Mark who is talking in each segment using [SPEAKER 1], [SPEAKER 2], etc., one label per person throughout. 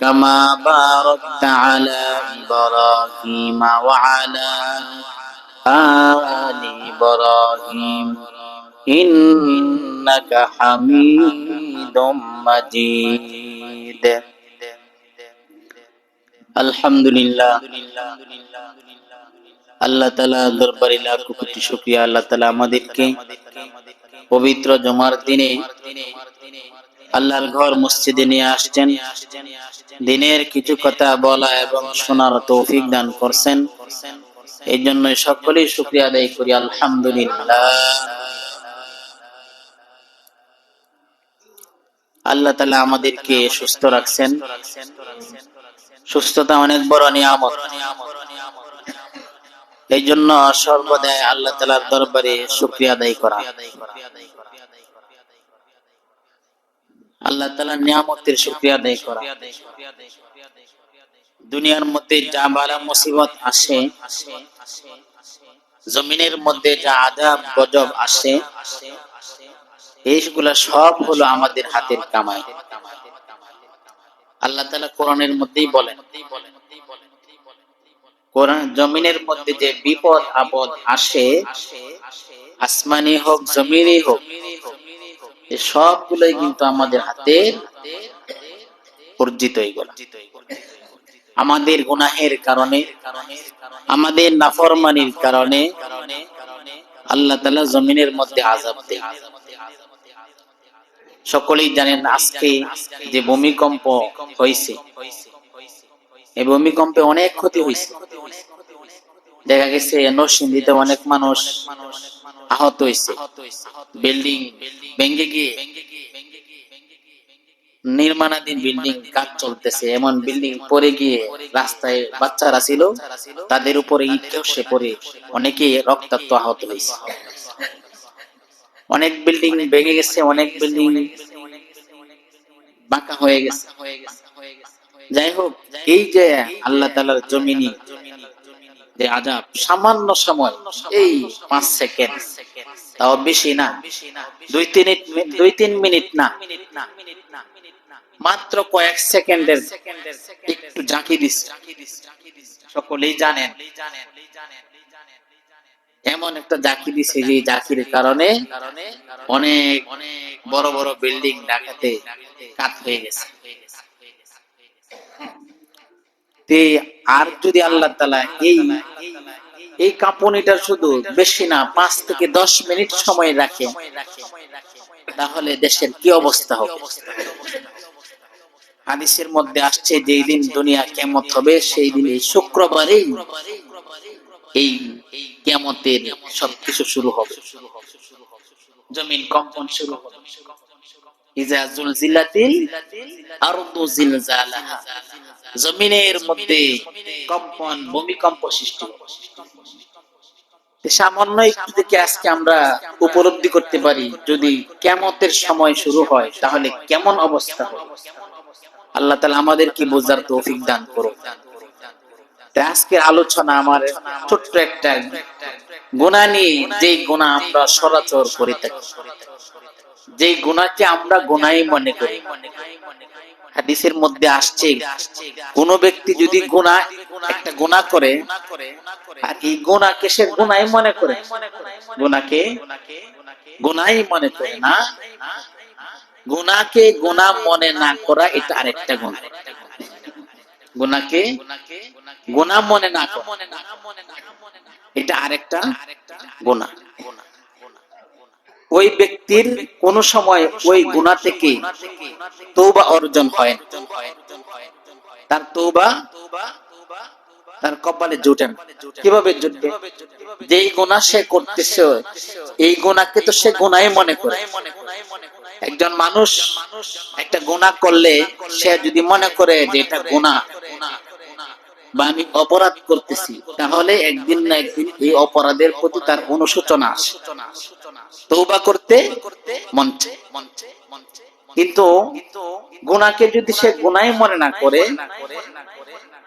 [SPEAKER 1] كما باركت على إبراهيم وعلى آل إبراهيم إنك حميد مجيد الحمد لله আল্লাহ তালা দরবারে লাখ কোটি শুক্রিয়া আল্লাহ তালা আমাদেরকে পবিত্র জমার দিনে আল্লাহর ঘর মসজিদে নিয়ে আসছেন। দিনের কিছু কথা বলা এবং শোনার তৌফিক দান করছেন। এই জন্য সকলেই শুক্রিয়া আদায় করি, আলহামদুলিল্লাহ। আল্লাহ তালা আমাদেরকে সুস্থ রাখছেন। সুস্থতা অনেক বড় নিয়ামত। এই জন্য সর্বদাই আল্লাহ তালার দরবারে শুক্রিয়া আদায় করা। আল্লাহ তালার নিয়ামতের শুক্রিয়া আদায় করা। দুনিয়ার মধ্যে যা বালা মুসিবত আসে, জমিনের মধ্যে যা আদাব গজব আসে, এইগুলা সব হলো আমাদের হাতের কামাই। আল্লাহ তালা কোরআনের মধ্যেই বলেন, কোরআন জমিনের মধ্যে যে বিপদ আপদ আসে আসমানি হোক, জমিনই হোক এই সবগুলোই কিন্তু আমাদের হাতে অর্জিত আমাদের গুনাহের কারণে, আমাদের নাফরমানির কারণে আল্লাহ তালা জমিনের মধ্যে আজাব সকলেই জানেন আজকে যে ভূমিকম্প হয়েছে। এই ভূমিকম্পে অনেক ক্ষতি হয়েছে। দেখা গেছে নরসিংদীতে অনেক মানুষ আহত হয়েছে। বিল্ডিং ভেঙে গিয়ে নির্মাণাধীন বিল্ডিং কাজ চলতেছে। এমন বিল্ডিং পরে গিয়ে রাস্তায় বাচ্চারা ছিল, তাদের উপরে ইট ধসে পড়ে অনেকে রক্তাক্ত আহত হয়েছে। অনেক বিল্ডিং ভেঙে গেছে, অনেক বিল্ডিং বাঁকা হয়ে গেছে। যাই হোক, এই যে আল্লাহ তালার জমিনি যে আজাব, সামান্য সময়, এই পাঁচ সেকেন্ড। তাও বেশি না। দুই তিন দুই তিন মিনিট না। মাত্র কয়েক সেকেন্ডের একটু ঝাঁকি দিচ্ছে। সকলেই জানেন, এমন একটা জাকি দিছে যে জাকির কারণে অনেক বড় বড় বিল্ডিং ঢাকাতে কাত হয়ে গেছে। আর যদি আল্লাহ তালা এই এই কাঁপুনিটা শুধু বেশি না, পাঁচ থেকে দশ মিনিট সময় রাখে, তাহলে দেশের কি অবস্থা হবে? হাদিসের মধ্যে আসছে, যেই দিন দুনিয়া কেমত হবে, সেই দিনে শুক্রবারেই এই কেমতের সবকিছু শুরু হবে। জমিন কম্পন শুরু হবে। জমিনের মধ্যে কম্পন, ভূমিকম্প সৃষ্টি সামান্য একটু থেকে আজকে আমরা উপলব্ধি করতে পারি, যদি কেমতের সময় শুরু হয়, তাহলে কেমন অবস্থা আল্লাহ তালা আমাদেরকে বোঝার তৌফিক দান করো আজকের আলোচনা আমার ছোট্ট একটা গুণা নিয়ে যে গুণা আমরা সরাচর করে থাকি। যে গুণাকে আমরা গুণাই মনে করি। হাদিসের মধ্যে আসছে, কোন ব্যক্তি যদি গুণা একটা গুণা করে, আর এই গুণাকে সে গুণাই মনে করে। গুণাকে গুণাই মনে করে না। গুণাকে গুণা মনে না করা এটা আরেকটা গুণা গুণাকে গুণা মনে না করা। এটা আরেকটা গুণা ওই ব্যক্তির কোন সময় ওই গুণা থেকে তৌবা অর্জন হয় তার তৌবা তার কপালে জুটে না। কীভাবে জুটবে? যেই গোনা সে করতেছে, এই গোনাকে তো সে গুণাই মনে করে। একজন মানুষ একটা গোনা করলে সে যদি মনে করে যে এটা গুণা বা আমি অপরাধ করতেছি, তাহলে একদিন না একদিন এই অপরাধের প্রতি তার অনুশোচনা আসে। তৌবা করতে চায়। কিন্তু গুনাকে যদি সে গুনাই মনে না করে,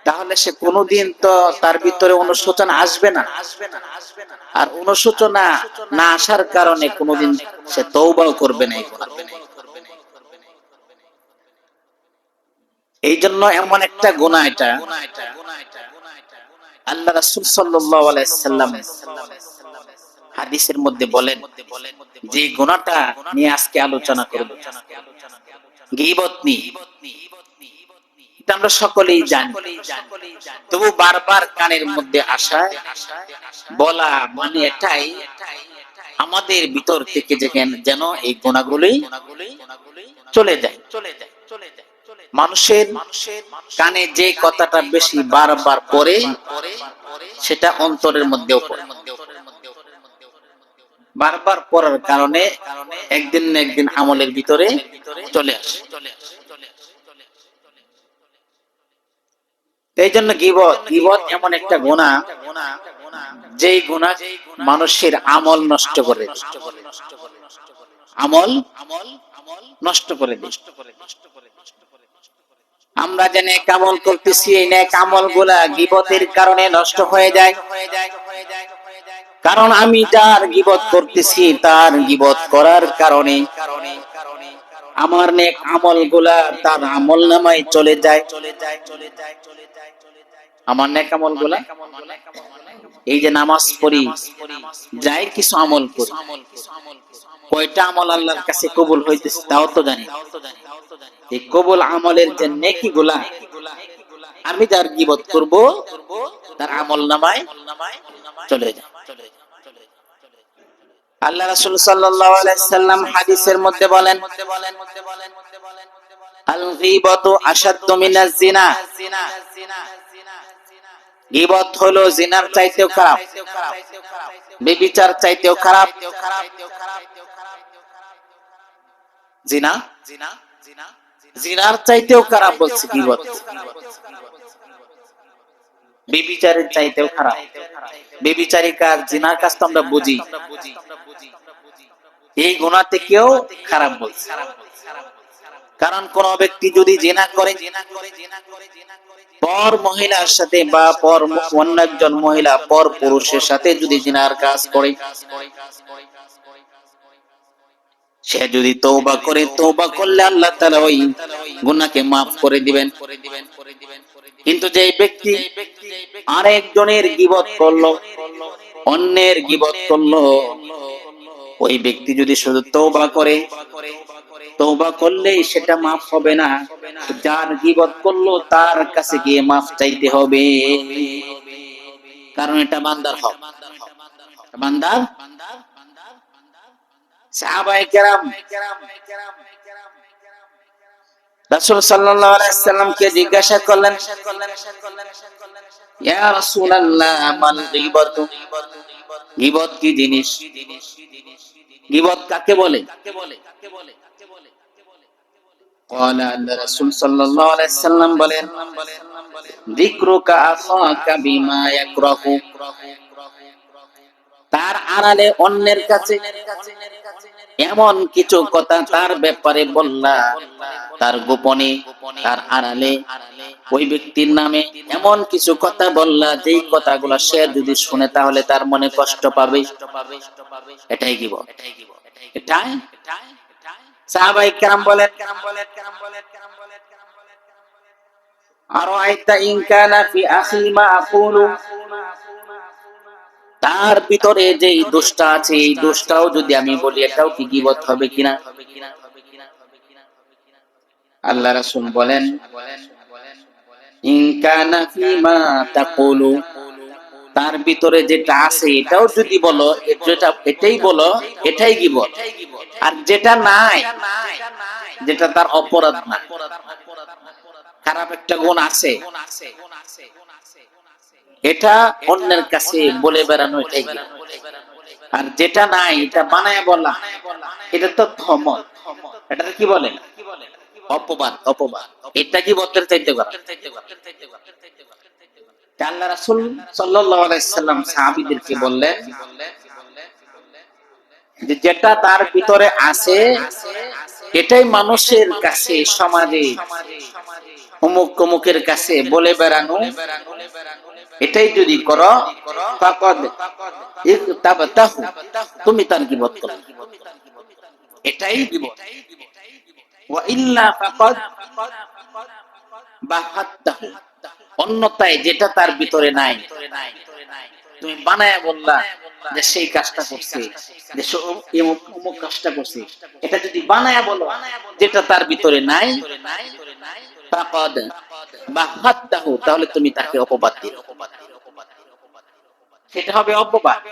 [SPEAKER 1] তাহলে সে কোনোদিন তো তার ভিতরে অনুশোচনা আসবে না। আর অনুশোচনা না আসার কারণে কোনোদিন সে তৌবাও করবে না এই এই জন্য এমন একটা গুণা এটা। আল্লাহ রাসূল সাল্লাম হাদিসের মধ্যে বলেন, যে নিয়ে আজকে আলোচনা করব। নিয়ে। আমরা সকলেই জানি। তবু বারবার কানের মধ্যে আসা, বলা মানে এটাই, আমাদের ভিতর থেকে যেন এই গুণাগুলি চলে যায়। মানুষের কানে যে কথাটা বেশি বারবার পড়ে, সেটা অন্তরের মধ্যেও পড়ে বারবার পড়ার কারণে একদিন না একদিন আমলের ভিতরে চলে আসে এই জন্য গিবত গিবত এমন একটা গুণা যেই গুণা মানুষের আমল নষ্ট করে। আমল নষ্ট করে দেয়। আমরা যে নেক আমল করতেছি, এই নেক আমলগুলা গিবতের কারণে নষ্ট হয়ে যায়। কারণ আমি যার গিবত করতেছি, তার গিবত করার কারণে আমার নেক আমলগুলা তার আমল নামায় চলে যায়। আমার নেক আমলগুলা এই যে নামাজ পড়ি, যাই কিছু আমল করি কয়টা আমল আল্লাহর কাছে কবুল হইতেছে তাও তো জানি এই কবুল আমলের যে নেকি গুলা, আমি যার গিবত করব, তার আমল নামায় চলে যায়। আল্লাহ রাসূল সাল্লাল্লাহু আলাইহি সাল্লাম হাদিসের মধ্যে বলেন আল গীবাতু আশাদ্দু মিনাজ জিনা। গীবত হলো জিনার চাইতেও খারাপ, বেবিচার চাইতেও খারাপ। জিনা? জিনার চাইতেও খারাপ বলছে গীবত চাইতেও খারাপ। বেবিচারিকার জিনার কাজ তো আমরা বুঝি। এই গুণা থেকেও খারাপ বলছে। কারণ কোন ব্যক্তি যদি জেনা করে, পর মহিলার সাথে বা পর অন্য একজন মহিলা, পর পুরুষের সাথে যদি জিনার কাজ করে, সে যদি তৌবা করে তৌবা করলে আল্লাহ তাআলা ওই গুনাহকে maaf করে দিবেন। কিন্তু যে ব্যক্তি আরেকজনের গিবত করল, অন্যের গিবত করল, ওই ব্যক্তি যদি শুধু তৌবা করে তৌবা করলেই সেটা মাফ হবে না। যার গিবত করল, তার কাছে গিয়ে মাফ চাইতে হবে। কারণ এটা বান্দার হক। বান্দার? জিজ্ঞাসা করলেন রাসূলুল্লাহ মাল গীবত? গীবত কি জিনিস? গীবত কাকে বলে? قال الرسول صلى الله عليه وسلم বলেন ذكرك اخاك بما يكره তার আড়ালে অন্যের কাছে এমন কিছু কথা তার ব্যাপারে বললা তার গোপনে তার আড়ালে ওই ব্যক্তির নামে এমন কিছু কথা বললা যেই কথাগুলো সে যদি শুনে তাহলে তার মনে কষ্ট পাবে এটাই কি বল এটাই সাহাবাই কেরাম বলেন আরও আইতা ইনকানা ফি আখি মা আকুলু। তার ভিতরে যে দোষটা আছে, এই দোষটাও যদি আমি বলি, এটাও কি গিবত হবে কিনা? আল্লাহ রাসূল বলেন ইনকানা ফিমা তাকুলু। তার ভিতরে যেটা আছে এটাও যদি বলো এটাই বলো, এটাই গিবত আর যেটা নাই, যেটা তার অপরাধ না। খারাপ একটা গুণ আছে। এটা অন্যের কাছে বলে বেড়ানো এটাই। আর যেটা নাই, এটা বানায় বলা, এটা তো ধমক এটা কি বলে? অপবাদ অপবাদ। এটা কি বলতে চাইতে পারে? আল্লাহ রাসূল সাল্লাম সাহাবীদেরকে বললেন যেটা তার ভিতরে আছে, এটাই মানুষের কাছে, সমাজে অমুক অমুকের কাছে বলে বেড়ানো। এটাই যদি করো তুমি তার গিবত করো। এটাই ফাকাদ বাহাত্তাহু। অন্যতায় যেটা তার ভিতরে নাই। তুমি বানায় বললা যে সেই কাজটা করছে, যে অমুক- কাজটা করছে। এটা যদি বানায় বলো যেটা তার ভিতরে নাই তাহলে তুমি তাকে অপবাদ দিও। সেটা হবে অপবাদ।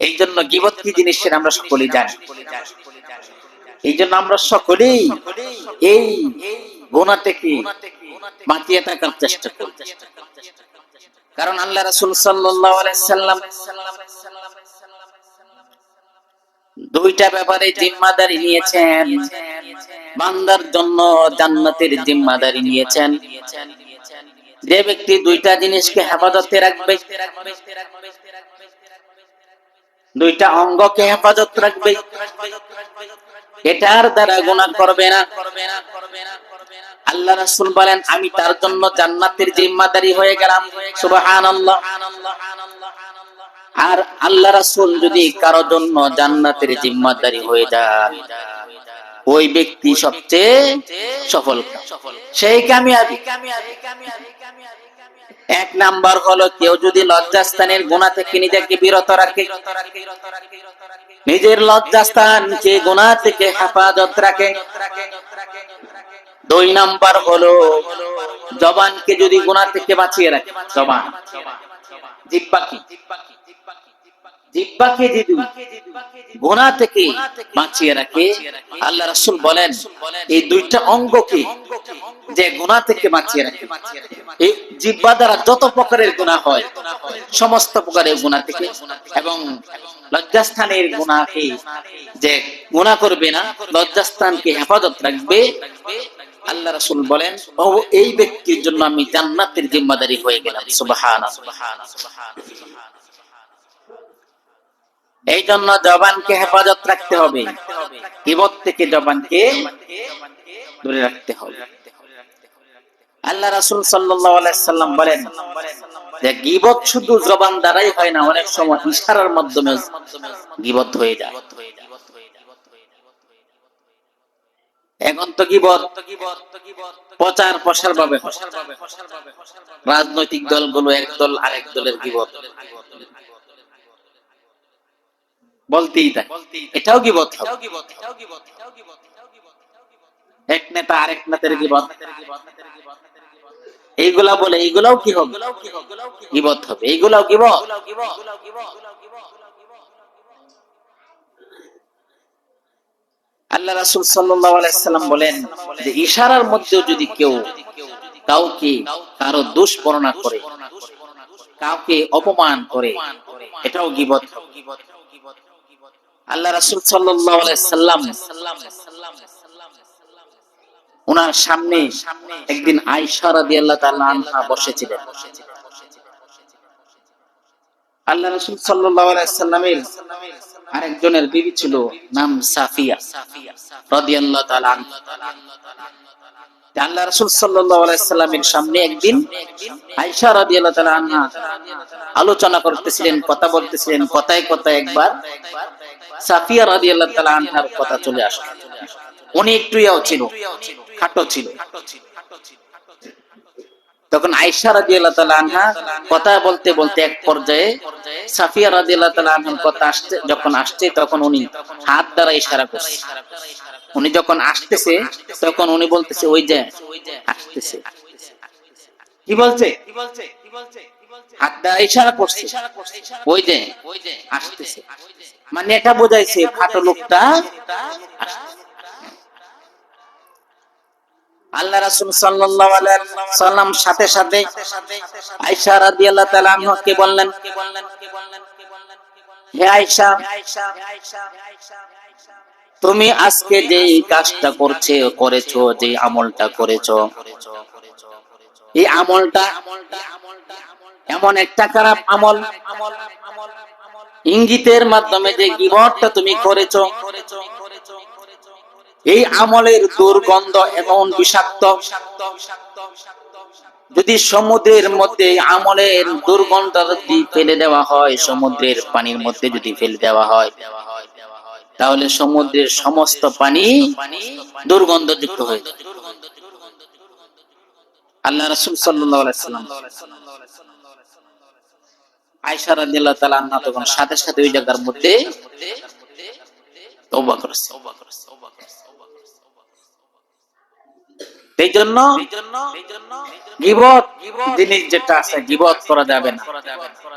[SPEAKER 1] এই জন্য গিবত কি জিনিস সেটা আমরা সকলেই জানি। এই জন্য আমরা সকলেই এই গোনা থেকে বাঁচিয়ে থাকার চেষ্টা করি। কারণ আল্লাহ রাসূল সাল্লাম দুইটা ব্যাপারে জিম্মাদারি নিয়েছেন। বান্দার জন্য জান্নাতের জিম্মাদারি নিয়েছেন। যে ব্যক্তি দুইটা জিনিসকে হেফাজতে রাখবে, দুইটা অঙ্গকে হেফাজত রাখবে এটার দ্বারা গুণা করবে না। আল্লাহ রাসুল বলেন, আমি তার জন্য জান্নাতের জিম্মাদারি হয়ে গেলাম। সুবহানাল্লাহ। আর আল্লাহ রাসূল যদি কারও জন্য জান্নাতের জিম্মাদারি হয়ে যান ওই ব্যক্তি সবচেয়ে সফল। সেই কামিয়াবি কামিয়াবি কামিয়াবি কামিয়াবি। এক নাম্বার হলো কেউ যদি লজ্জাস্থানের গোনা থেকে নিজেকে বিরত রাখে। নিজের লজ্জাস্থানকে গোনা থেকে হেফাজত রাখে। দুই নাম্বার হলো জবানকে যদি গোনা থেকে বাঁচিয়ে রাখে। জবান। জিব্বাকি জিব্বাকে যদি গুণা থেকে বাঁচিয়ে রাখে। আল্লাহ রাসূল বলেন, এই দুইটা অঙ্গকে যে গুণা থেকে বাঁচিয়ে রাখে। এই জিব্বা দ্বারা যত প্রকারের গুণা হয়, সমস্ত প্রকারের গুণা থেকে এবং লজ্জাস্থানের গুণাকে যে গুণা করবে না, লজ্জাস্থানকে হেফাজত রাখবে। আল্লাহ রাসূল বলেন ও এই ব্যক্তির জন্য আমি জান্নাতের জিম্মাদারি হয়ে গেলাম। সুবহানাল্লাহ। এই জন্য জবানকে হেফাজত রাখতে হবে। কিবত থেকে জবানকে দূরে রাখতে হবে। আল্লাহ রাসূল সাল্লাম বলেন যে গীবত শুধু জবান দ্বারাই হয় না, অনেক সময় ইশারার মাধ্যমে গীবত হয়ে এখন তো গীবত প্রচার প্রসার ভাবে রাজনৈতিক দলগুলো এক দল আরেক দলের গীবত। বলতেই থাকে এটাও গীবত হবে। এক নেতা আরেক নেতার কি গীবত। এইগুলা বলে এইগুলাও কি হবে গীবত হবে। এইগুলাও গীবত। আল্লাহ রাসূল সাল্লাম বলেন যে ইশারার মধ্যেও যদি কেউ কাউকে কারও দোষ বর্ণনা করে, কাউকে অপমান করে, এটাও গীবত আল্লাহ রাসূল সাল্লাম ওনার সামনে একদিন তাআলা আনহা বসেছিলেন। আল্লাহ রাসূল সাল্লামের আরেকজনের বিবি ছিল, নাম সাফিয়া আল্লাহ রাসূল সাল্লামের সামনে একদিন তাআলা আনহা আলোচনা করতেছিলেন, কথা বলতেছিলেন, কথায় কথায় একবার সাফিয়া রাদিয়াল্লাহু তাআলা আনহার কথা চলে আসলো উনি একটু ইয়াও ছিল, খাটো ছিল। তখন আয়েশা রাদিয়াল্লাহু তাআলা আনহা কথা বলতে বলতে এক পর্যায়ে সাফিয়া রাদিয়াল্লাহু তাআলা আনহার কথা আসছে, যখন আসছে তখন উনি হাত দ্বারা ইশারা করছে। উনি যখন আসতেছে, তখন উনি বলতেছে, ওই যে আসতেছে। কি বলছে? হাত দ্বারা ইশারা করছে, ওই যে আসতেছে। মানে এটা বোঝাইছে, খাটো লোকটা আল্লাহ রাসূল সাল্লাম সাথে সাথে বললেন, হে তুমি আজকে যে কাজটা করছে, করেছ যে আমলটা করেছ, এই আমলটা এমন একটা খারাপ আমল আমল আমল ইঙ্গিতের মাধ্যমে যে গিবটটা তুমি করেছ, এই আমলের দুর্গন্ধ এমন বিষাক্ত। যদি সমুদ্রের মধ্যে আমলের দুর্গন্ধ যদি ফেলে দেওয়া হয়, সমুদ্রের পানির মধ্যে যদি ফেলে দেওয়া হয়, তাহলে সমুদ্রের সমস্ত পানি দুর্গন্ধযুক্ত হয়ে যাবে আল্লাহ রসুল সাল্লাম আয়সা রাদিয়াল্লাহু তাআলা আনহা তখন সাথে সাথে ওই জায়গার মধ্যে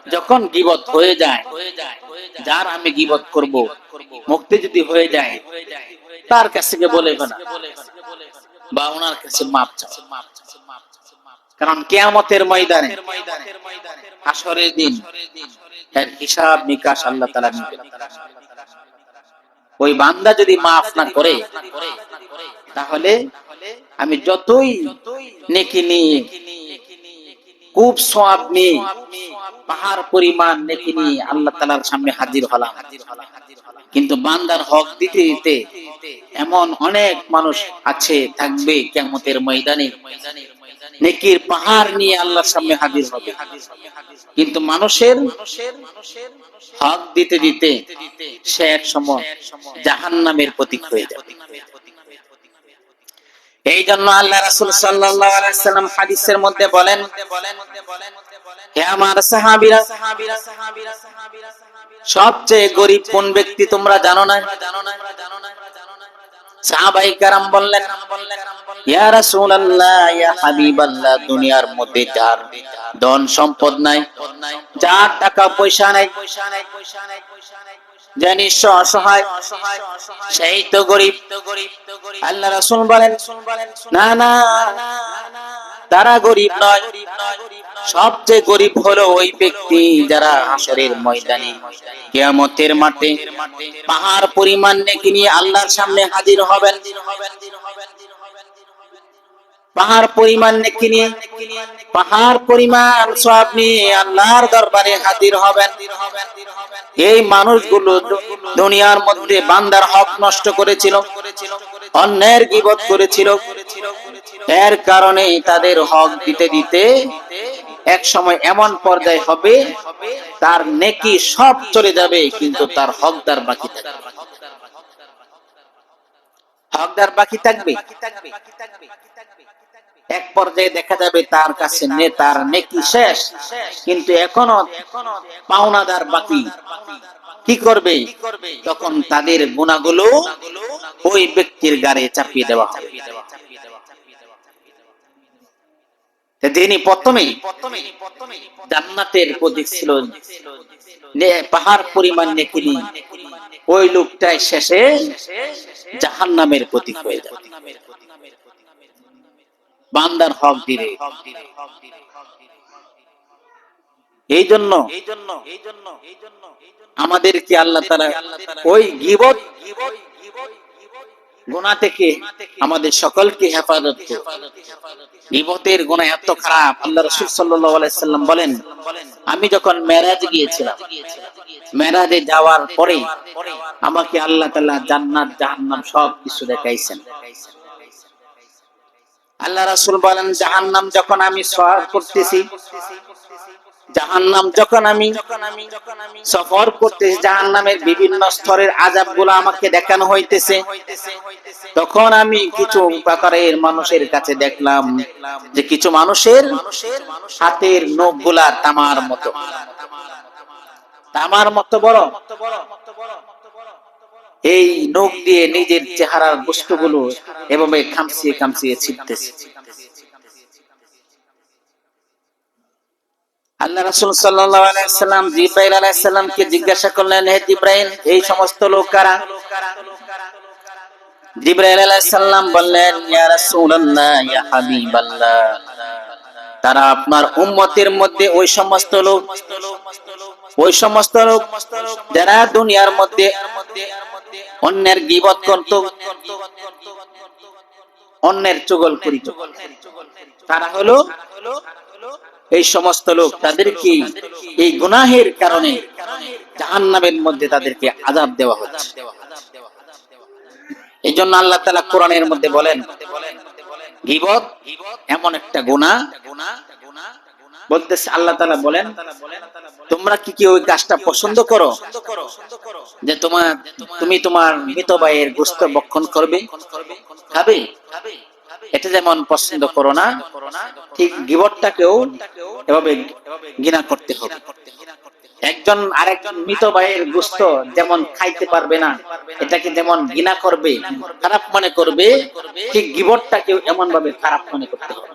[SPEAKER 1] যখন গিবত হয়ে যায়, যার আমি গিবত করব, মুক্তি যদি হয়ে যায়, তার কাছ থেকে বলে বা ওনার কাছে মাপ কারণ কেয়ামতের ময়দানে আসরের দিন, এর হিসাব নিকাশ আল্লাহ তালা নিবেন ওই বান্দা যদি মাফ না করে, তাহলে আমি যতই নেকি নিয়ে খুব সব নিয়ে পাহাড় পরিমাণ নেকি নিয়ে আল্লাহ তালার সামনে হাজির হলাম। কিন্তু বান্দার হক দিতে দিতে এমন অনেক মানুষ আছে থাকবে কেমতের ময়দানে। নেকির পাহাড় নিয়ে আল্লাহর সামনে হাজির হবে। কিন্তু মানুষের হক দিতে দিতে সে এক সময় জাহান নামের প্রতীক হয়ে যাবে। এই জন্য আল্লাহ রাসূল সাল্লাম হাদিসের মধ্যে বলেন সবচেয়ে গরিব কোন ব্যক্তি তোমরা জানো না? সাহাবাই কারাম বললেন, ইয়া রাসূলুল্লাহ, ইয়া হাবিবাল্লাহ, দুনিয়ার মধ্যে যার ধন সম্পদ নাই, যার টাকা পয়সা নাই তারা গরিব নয়। সবচেয়ে গরিব হলো ওই ব্যক্তি যারা হাসরের ময়দানে, কিয়ামতের মাঠে পাহাড় পরিমাণ নেকি নিয়ে আল্লাহর সামনে হাজির হবেন। পাহাড় পরিমাণ নেকি নিয়ে, পাহাড় পরিমাণ সব নিয়ে আল্লাহর দরবারে হাজির হবেন। এই মানুষগুলো দুনিয়ার মধ্যে বান্দার হক নষ্ট করেছিল, অন্যের গিবত করেছিল। এর কারণে তাদের হক দিতে দিতে এক সময় এমন পর্যায়ে হবে, তার নেকি সব চলে যাবে, কিন্তু তার হকদার বাকি থাকবে। হকদার বাকি থাকবে। এক পর্যায়ে দেখা যাবে তার কাছে নেতার নেকি শেষ, কিন্তু এখনও পাওনাদার বাকি। কি করবে? তখন তাদের গুণাগুলো ওই ব্যক্তির গাড়ে চাপিয়ে দেওয়া হবে। তিনি প্রথমেই জান্নাতের প্রতীক ছিল পাহাড় পরিমাণ নেকিনি, ওই লোকটাই শেষে জাহান নামের প্রতীক হয়ে যাবে। বান্দার হক দিলে এই জন্য আমাদেরকে আল্লাহ তারা ওই গিবত গুণা থেকে আমাদের সকলকে হেফাজত গিবতের গুণা এত খারাপ। আল্লাহ রসুল সাল্লাম বলেন, আমি যখন মেরাজ গিয়েছিলাম, মেরাজে যাওয়ার পরে আমাকে আল্লাহ জান্নাত, জাহান্নাম সব কিছু দেখাইছেন। আল্লাহ রাসুল বলেন, জাহান্নাম যখন আমি সফর করতেছি, জাহান্নাম যখন আমি সফর করতেছি, জাহান্নামের বিভিন্ন স্তরের আজাবগুলো আমাকে দেখানো হইতেছে। তখন আমি কিছু প্রকারের মানুষের কাছে দেখলাম যে কিছু মানুষের হাতের নখগুলা তামার মতো। তামার মতো বড়। এই নখ দিয়ে নিজের চেহারার বস্তুগুলো এভাবে খামসিয়ে খামসিয়ে ছিটতেছে। আল্লাহ জিব্রাইল জিজ্ঞাসা করলেন, হে জিব্রাইল, এই সমস্ত লোক কারা? জিব্রাইল বললেন, ইয়া রাসূলুল্লাহ, ইয়া হাবিবাল্লাহ, তারা আপনার উম্মতের মধ্যে ওই সমস্ত লোক ওই সমস্ত লোক যারা দুনিয়ার মধ্যে অন্যের গিবত করত, অন্যের চুগল করিত। তারা হলো এই সমস্ত লোক তাদেরকে এই গুনাহের কারণে জাহান্নামের মধ্যে তাদেরকে আজাব দেওয়া হচ্ছে। এই জন্য আল্লাহ তালা কোরআনের মধ্যে বলেন, গিবত এমন একটা গুণা বলতেছে, আল্লাহ তালা বলেন, তোমরা কি কি ওই কাজটা পছন্দ করো? যে তোমার, তুমি তোমার মৃত ভাইয়ের গোস্ত বক্ষণ করবে? খাবে? এটা যেমন পছন্দ করো না, ঠিক গিবটটাকেও এভাবে ঘৃণা করতে হবে। একজন আরেকজন মৃত ভাইয়ের গোস্ত যেমন খাইতে পারবে না, এটাকে যেমন ঘৃণা করবে, খারাপ মনে করবে, ঠিক গিবটটাকেও এমন ভাবে খারাপ মনে করতে হবে।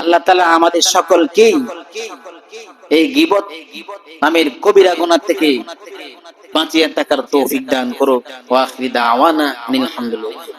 [SPEAKER 1] আল্লাহ তালা আমাদের সকলকেই এই গিবত নামের কবিরা গোনা থেকে বাঁচিয়ে থাকার তৌফিক দান করো ওয়া আখিরি দাওয়ানা আনিল হামদুলিল্লাহ।